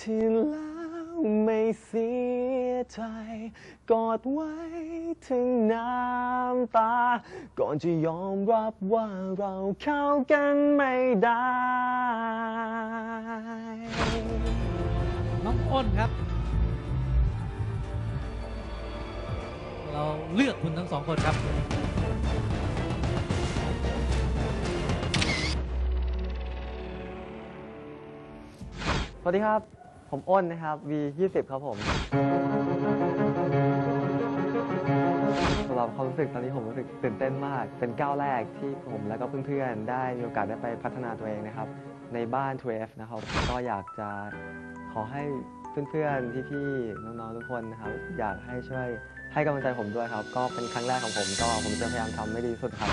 ที่แล้วไม่เสียใจ กอดไว้ถึงน้ำตา ก่อนจะยอมรับว่าเราเข้ากันไม่ได้ น้องอ้นครับ เราเลือกคุณทั้งสองคนครับ สวัสดีครับ ผมอ้นนะครับ V20 ครับผมสำหรับความรู้สึกตอนนี้ผมรู้สึกตื่นเต้นมาก เป็นก้าวแรกที่ผมและก็เพื่อนๆ ได้มีโอกาสได้ไปพัฒนาตัวเองนะครับ ในบ้าน 2F นะครับ ก็อยากจะขอให้เพื่อนๆ พี่ๆ น้องๆ ทุกคนนะครับ อยากให้ช่วยให้กำลังใจผมด้วยครับ ก็เป็นครั้งแรกของผมก็ผมจะพยายามทำให้ดีสุดครับ